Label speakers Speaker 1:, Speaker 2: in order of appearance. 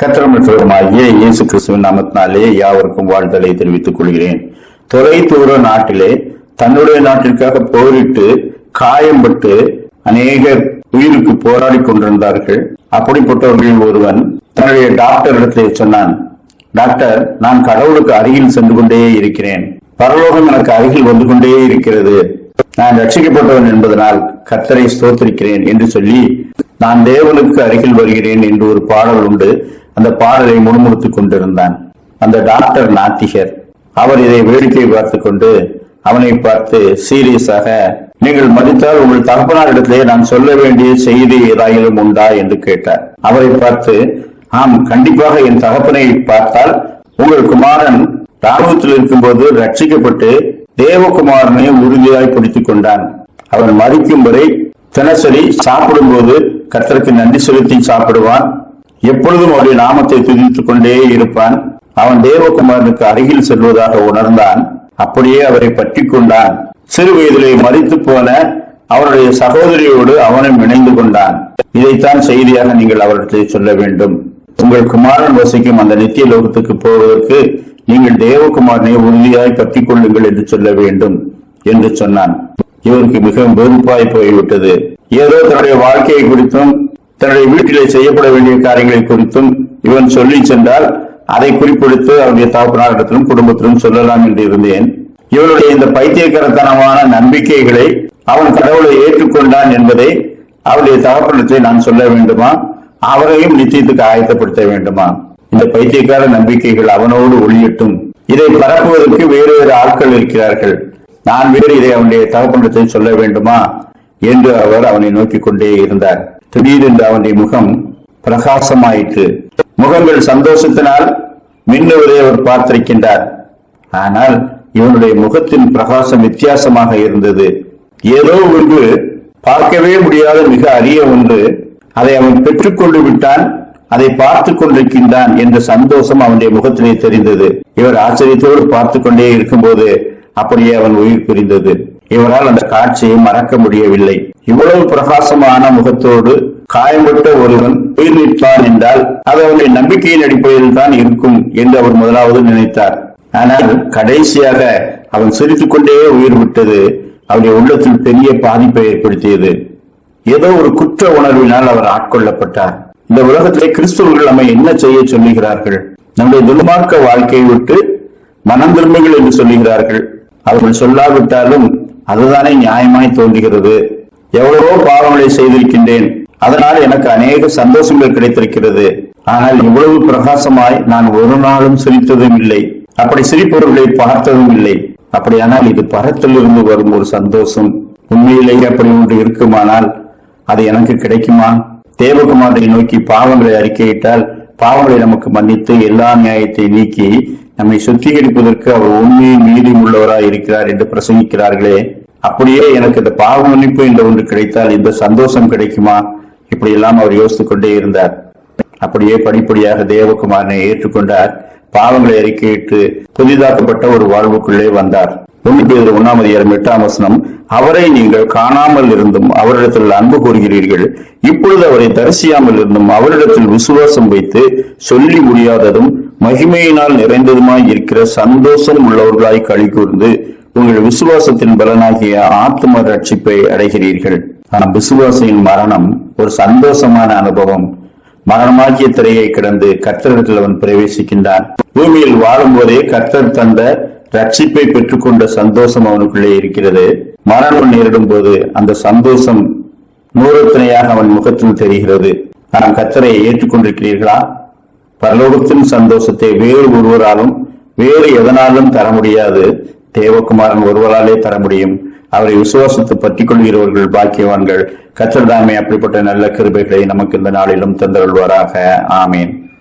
Speaker 1: கத்திரமற்றவருமாகிய இயேசு கிறிஸ்துவின் நாமத்தினாலே யாவருக்கும் வாழ்தலை தெரிவித்துக் கொள்கிறேன். தொலை தூர நாட்டிலே தன்னுடைய நாட்டிற்காக போரிட்டு காயம்பட்டு அநேக உயிருக்கு போராடி கொண்டிருந்தார்கள். அப்படிப்பட்டவர்களில் ஒருவன் தன்னுடைய டாக்டர் இடத்திலே சொன்னான் டாக்டர் நான் கடவுளுக்கு அருகில் சென்று கொண்டே இருக்கிறேன். பரலோகம் எனக்கு அருகில் வந்து கொண்டே இருக்கிறது. நான் ரட்சிக்கப்பட்டவன் என்பதனால் கர்த்தரை ஸ்தோத்திருக்கிறேன் என்று சொல்லி நான் தேவனுக்கு அருகில் வருகிறேன் என்று ஒரு பாடல் உண்டு. அந்த பாடலை முணுமுணுத்துக் கொண்டிருந்தான். அந்த டாக்டர் நாத்திகர் அவர் இதை வேடிக்கை பார்த்து கொண்டு அவனை பார்த்து சீரியஸாக நீங்கள் மதித்தால் உங்கள் தகப்பனாரிடத்திலே நான் சொல்ல வேண்டிய செய்தி ஏதாயிலும் உண்டா? என்று கேட்டார். அவரை பார்த்து ஆம் கண்டிப்பாக என் தகப்பனை பார்த்தால் உங்கள் குமாரன் ராணுவத்தில் இருக்கும்போது ரட்சிக்கப்பட்டு தேவகுமாரனை உறுதியாய் பிடித்துக் கொண்டான். அவன் மறிக்கும் வரை தினசரி சாப்பிடும்போது கர்த்தருக்கு நன்றி செலுத்தி சாப்பிடுவான். எப்பொழுதும் அவருடைய நாமத்தை துதித்துக் கொண்டே இருப்பான். அவன் தேவகுமாரனுக்கு அருகில் செல்வதாக உணர்ந்தான். அப்படியே அவரை பற்றி கொண்டான். சிறு வயதிலே மறித்து போன அவருடைய சகோதரியோடு அவனும் இணைந்து கொண்டான். இதைத்தான் செய்தியாக நீங்கள் அவர்களிடத்தில் சொல்ல வேண்டும். உங்கள் குமாரன் வசிக்கும் அந்த நித்திய லோகத்துக்கு போவதற்கு நீங்கள் தேவகுமாரனை உறுதியாய் பற்றி கொள்ளுங்கள் என்று சொல்ல வேண்டும் என்று சொன்னான். இவருக்கு மிகவும் வெறுப்பாய் போய்விட்டது. ஏதோ தன்னுடைய வாழ்க்கையை குறித்தும் தன்னுடைய வீட்டிலே செய்யப்பட வேண்டிய காரியங்களை குறித்தும் இவன் சொல்லி சென்றால் அதை குறிப்பிடுத்து அவருடைய தகப்பனாரிடத்திலும் குடும்பத்திலும் சொல்லலாம் என்று இருந்தேன். இவனுடைய இந்த பைத்தியக்காரத்தனமான நம்பிக்கைகளை அவன் கடவுளை ஏற்றுக்கொண்டான் என்பதை அவருடைய தகப்பனத்தை நான் சொல்ல வேண்டுமா? அவரையும் நிச்சயத்துக்கு ஆயத்தப்படுத்த வேண்டுமா? இந்த பைத்தியக்கார நம்பிக்கைகள் அவனோடு ஒளியட்டும். இதை பரப்புவதற்கு வேறு வேறு ஆட்கள் இருக்கிறார்கள். நான் வேறு இதை அவனுடைய தகப்பனத்தை சொல்ல வேண்டுமா? என்று அவர் அவனை நோக்கிக் கொண்டே இருந்தார். திடீரென்று அவனுடைய முகம் பிரகாசமாயிற்று. முகங்கள் சந்தோஷத்தினால் மின்னுவதை அவர் பார்த்திருக்கின்றார். ஆனால் இவனுடைய முகத்தின் பிரகாசம் வித்தியாசமாக இருந்தது. ஏதோ ஒன்று பார்க்கவே முடியாத மிக அரிய ஒன்று அதை அவன் பெற்றுக்கொண்டு விட்டான் அதை பார்த்து கொண்டிருக்கின்றான் என்ற சந்தோஷம் அவனுடைய முகத்திலே தெரிந்தது. இவர் ஆச்சரியத்தோடு பார்த்து கொண்டே இருக்கும்போது அப்படியே அவன் உயிர் பிரிந்தது. இவரால் அந்த காட்சியை மறக்க முடியவில்லை. இவ்வளவு பிரகாசமான முகத்தோடு காயம்பட்ட ஒருவன் உயிர் நிற்பான் என்றால் அது அவனுடைய நம்பிக்கையின் அடிப்படையில் தான் இருக்கும் என்று அவர் முதலாவது நினைத்தார். ஆனால் கடைசியாக அவன் சிரித்துக் கொண்டே உயிர் விட்டது அவருடைய உள்ளத்தில் பெரிய பாதிப்பை ஏற்படுத்தியது. ஏதோ ஒரு குற்ற உணர்வினால் அவர் ஆட்கொள்ளப்பட்டார். இந்த உலகத்திலே கிறிஸ்தவர்கள் நம்மை என்ன செய்ய சொல்லுகிறார்கள்? நம்முடைய துன்மார்க்க வாழ்க்கையை விட்டு மனம் திரும்புங்கள் என்று சொல்லுகிறார்கள். அவர்கள் சொல்லாவிட்டாலும் அதுதானே நியாயமாய் தோன்றுகிறது. எவ்வளவோ பாவங்களை செய்திருக்கின்றேன். அதனால் எனக்கு அநேக சந்தோஷங்கள் கிடைத்திருக்கிறது. ஆனால் இவ்வளவு பிரகாசமாய் நான் ஒரு நாளும் சிரித்ததும் இல்லை. அப்படி சிரிப்பவர்களை பார்த்ததும் இல்லை. அப்படியானால் இது பரத்திலிருந்து வரும் ஒரு சந்தோஷம். உண்மையிலேயே அப்படி ஒன்று இருக்குமானால் அது எனக்கு கிடைக்குமா? தேவகுமாரை நோக்கி பாவங்களை அறிக்கையிட்டால் பாவங்களை நமக்கு மன்னித்து எல்லா நியாயத்தை நீக்கி நம்மை சுத்திகரிப்பதற்கு அவர் உண்மையை மீதி உள்ளவராய் இருக்கிறார் என்று பிரசங்கிக்கிறார்களே. அப்படியே எனக்கு இந்த பாவ மன்னிப்பு என்ற ஒன்று கிடைத்தால் இந்த சந்தோஷம் கிடைக்குமா? இப்படி எல்லாம் அவர் யோசித்துக் கொண்டே இருந்தார். அப்படியே படிப்படியாக தேவகுமாரனை ஏற்றுக்கொண்டார். பாவங்களை அறிக்கையிட்டு புதிதாக்கப்பட்ட ஒரு வாழ்வுக்குள்ளே வந்தார். ஒன்று ஒன்னாம் அதிகாரம் எட்டாம் வசனம் அவரை நீங்கள் காணாமல் இருந்தும் அவரிடத்தில் அன்பு கூறுகிறீர்கள். இப்பொழுது அவரை தரிசியாமல் இருந்தும் அவரிடத்தில் விசுவாசம் வைத்து சொல்லி முடியாததும் மகிமையினால் நிறைந்ததுமாய் இருக்கிற சந்தோஷம் உள்ளவர்களாய் கழி கூர்ந்து உங்கள் விசுவாசத்தின் பலனாகிய ஆத்ம ரட்சிப்பை அடைகிறீர்கள். ஆனால் விசுவாசியின் மரணம் ஒரு சந்தோஷமான அனுபவம். மரணமாகிய திரையை கடந்து கர்த்தரிடத்தில் அவன் பிரவேசிக்கின்றான். பூமியில் வாழும்போதே கர்த்தர் தந்த ரட்சிப்பை பெற்றுக்கொண்ட சந்தோஷம் அவனுக்குள்ளே இருக்கிறது. மரணம் நேரிடும் போது அந்த சந்தோஷம் நூறுத்தனையாக அவன் முகத்தில் தெரிகிறது. ஆனால் கர்த்தரை ஏற்றுக்கொண்டிருக்கிறீர்களா? பரலோகத்தின் சந்தோஷத்தை வேறு ஒருவராலும் வேறு எதனாலும் தர முடியாது. தேவகுமாரன் ஒருவராலே தர முடியும். அவரை விசுவாசத்தை பற்றிக் கொள்கிறவர்கள் பாக்கியவான்கள் கத்தர்தாமே அப்படிப்பட்ட நல்ல கிருபைகளை நமக்கு இந்த நாளிலும் தந்தருள்வாராக. ஆமேன்.